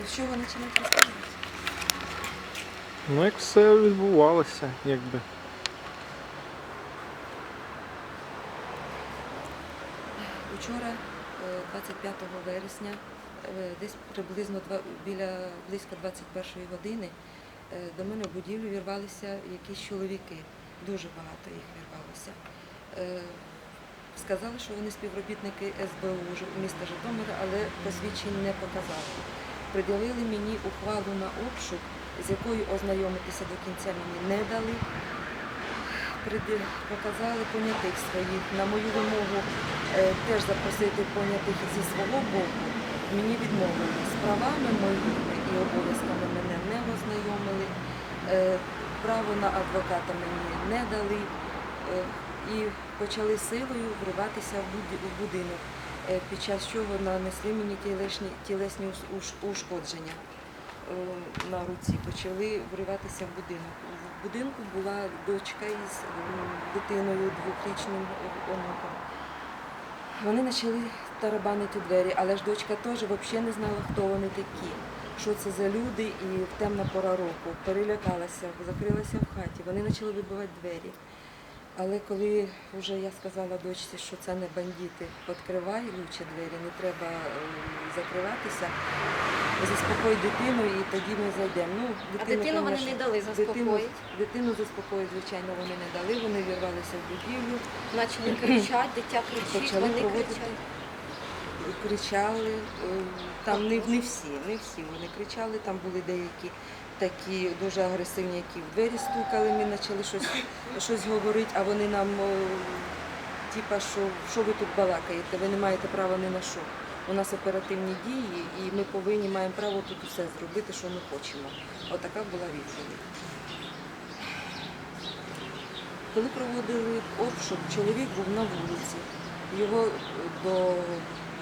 З чого починати розказувати? Ну як все відбувалося, якби. Учора, е, 25 вересня, е, десь приблизно біля близько 21 години е, до мене в будівлю вірвалися якісь чоловіки. Дуже багато їх вірвалося. Е, Сказали, що вони співробітники СБУ міста Житомира, але посвідчень не показали. Приділили мені ухвалу на обшук, з якою ознайомитися до кінця мені не дали. Показали понятих своїх. На мою вимогу е, теж запросити понятих зі свого боку. Мені відмовили з правами моїми і обов'язками мене не ознайомили. Е, Право на адвоката мені не дали. Е, І почали силою вриватися в будинок, під час чого нанесли мені тілесні, тілесні ушкодження е, на руці. Почали вриватися в будинок. В будинку була дочка із дитиною двохрічним онуком. Вони почали тарабанити двері, але ж дочка теж взагалі не знала, хто вони такі, що це за люди, і в темна пора року перелякалася, закрилася в хаті. Вони почали вибивати двері. Але коли вже я сказала дочці, що це не бандити, відкривай лучше двері, не треба е, закриватися, заспокой дитину і тоді ми зайдемо. Ну, А дитину вони конечно, не дали Дитину, заспокоїть. дитину заспокоїть, звичайно, вони не дали, вони вірвалися в будівлю. Почали кричати, дитя кричить, Почали вони проводити кричать. Кричали. е, Там не, не всі, не всі вони кричали, там були деякі такі дуже агресивні, які в двері стукали, ми почали щось, щось говорити, а вони нам, е, типа, що, що ви тут балакаєте, ви не маєте права ні на що. У нас оперативні дії, і ми повинні маємо право тут усе зробити, що ми хочемо. Отака була відповідь. Коли проводили обшук, чоловік був на вулиці. Його е,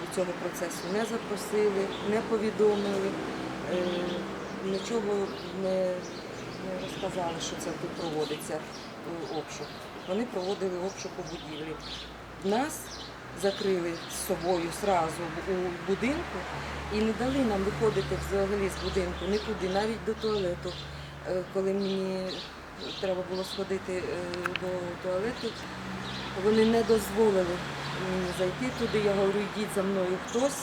до цього процесу не запросили, не повідомили, е, нічого не, розказали, що це тут проводиться обшук. Вони проводили обшук у будівлі. Нас закрили з собою зразу у будинку і не дали нам виходити взагалі з будинку нікуди, навіть до туалету. Е, Коли мені треба було сходити е, до туалету, вони не дозволили зайти туди. Я говорю, йдіть за мною хтось.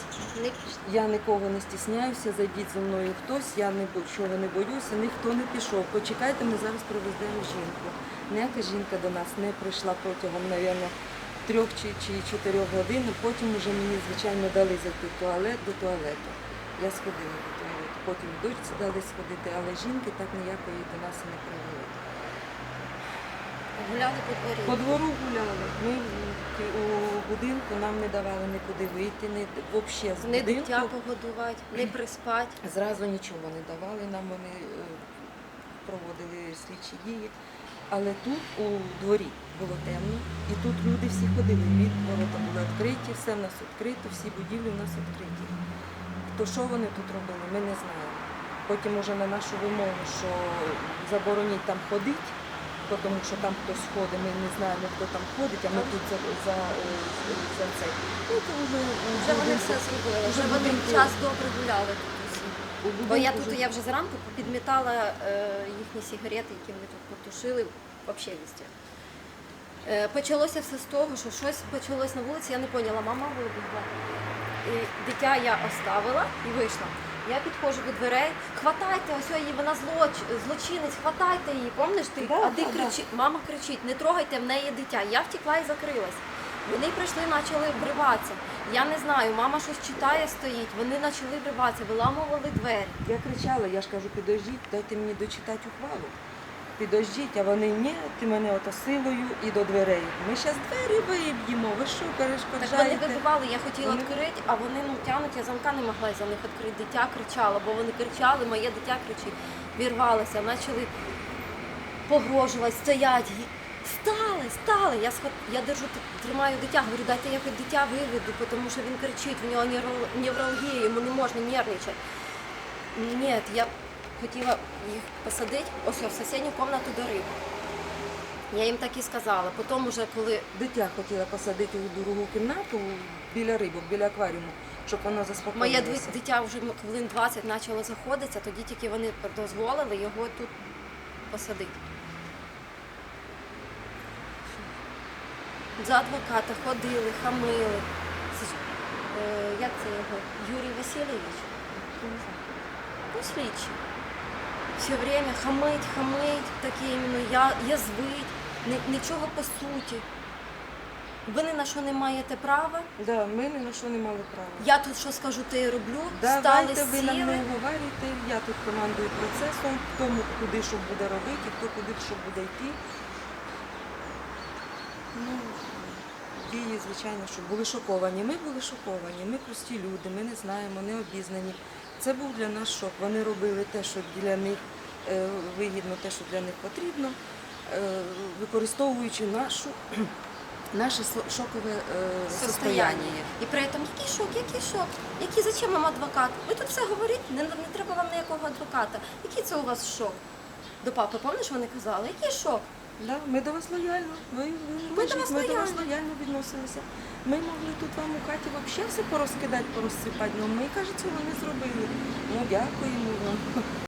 Я нікого не стісняюся, зайдіть за мною хтось, я не бо- чого не боюся, ніхто не пішов. Почекайте, ми зараз привеземо жінку. Ніяка жінка до нас не прийшла протягом, мабуть, трьох чи, чотирьох годин. Потім вже мені, звичайно, дали зайти в туалет до туалету. Я сходила до туалету. Потім дочці дали сходити, але жінки так ніякої до нас не привели. Гуляли по дворі. По двору гуляли. Ми у будинку нам не давали нікуди вийти, не взагалі з Не будинку. дитя погодувати, не приспати. Зразу нічого не давали, нам вони е, проводили слідчі дії. Але тут у дворі було темно, і тут люди всі ходили. Від ворота були відкриті, все в нас відкрито, всі будівлі в нас відкриті. То що вони тут робили, ми не знаємо. Потім уже на нашу вимогу, що забороніть там ходити, тому що там хтось ходить, ми не знаємо, хто там ходить, а ми тут за, за, за це. Ну, то вже, Вже вони все зробили. вже вони будинку- час добре гуляли тут усі. Бо я тут вже- я вже зранку підмітала е, їхні сигарети, які вони тут потушили, взагалі везде. Е, почалося все з того, що щось почалось на вулиці, я не поняла, мама вибігла. І дитя я оставила і вийшла. Я підходжу до дверей, хватайте, ось її, вона злоч, злочинець, хватайте її, помниш ти? Да, а ти да, да. кричи, мама кричить, не трогайте в неї дитя. Я втекла і закрилась. Вони прийшли, почали вриватися. Я не знаю, мама щось читає, стоїть. Вони почали вриватися, виламували двері. Я кричала, я ж кажу, підождіть, дайте мені дочитати ухвалу. Підождіть, а вони ні, ти мене ото силою і до дверей. Ми зараз двері виб'ємо, ви що Так вони вибивали, я хотіла Вони- відкрити, а вони ну тягнуть, я замка не могла за них відкрити. Дитя кричало, бо вони кричали, моє дитя кричить, вірвалися, почали погрожувати, стоять. Стали, стали. Я сход... я держу, тримаю дитя, говорю, дайте я хоч дитя виведу, тому що він кричить, в нього невро- невралгія, йому не можна нервничати. Ні, я хотіла їх посадити ось в сусідню кімнату до риби. Я їм так і сказала. Потім, уже коли Дитя хотіла посадити у другу кімнату біля рибок, біля акваріуму. щоб воно Моє заспокоїлося. дви- дитя вже хвилин 20 почало заходитися, тоді тільки вони дозволили його тут посадити. За адвоката ходили, хамили. Е, як це його? Юрій Васильович? Ну, слідчий. Все время хамить, хамить, таке іменно я, язвить, Ні- нічого по суті. Ви ні на що не маєте права. Да, ми ні на що не мали права. Я тут що скажу, те й роблю. Стали ви нам не сіли. говорите, я тут командую процесом, хто му- куди що буде робити, хто куди що буде йти. Ну, дії, звичайно, що були шоковані. Ми були шоковані, ми прості люди, ми не знаємо, не обізнані. Це був для нас шок. Вони робили те, що для них е, вигідно, те, що для них потрібно, е, використовуючи нашу, наше шокове е, состояння. І при цьому який шок, який шок? Який зачем вам адвокат? Ви тут все говорите, не, не треба вам ніякого адвоката. Який це у вас шок? До папи, пам'ятаєш, вони казали, який шок? Да, ми до вас лояльно. Ви, ви Ми до вас ми до вас лояльно. лояльно відносилися. Ми могли тут вам у хаті взагалі все порозкидати, порозсипати, але ми, каже, цього не зробили. Ну, дякуємо вам.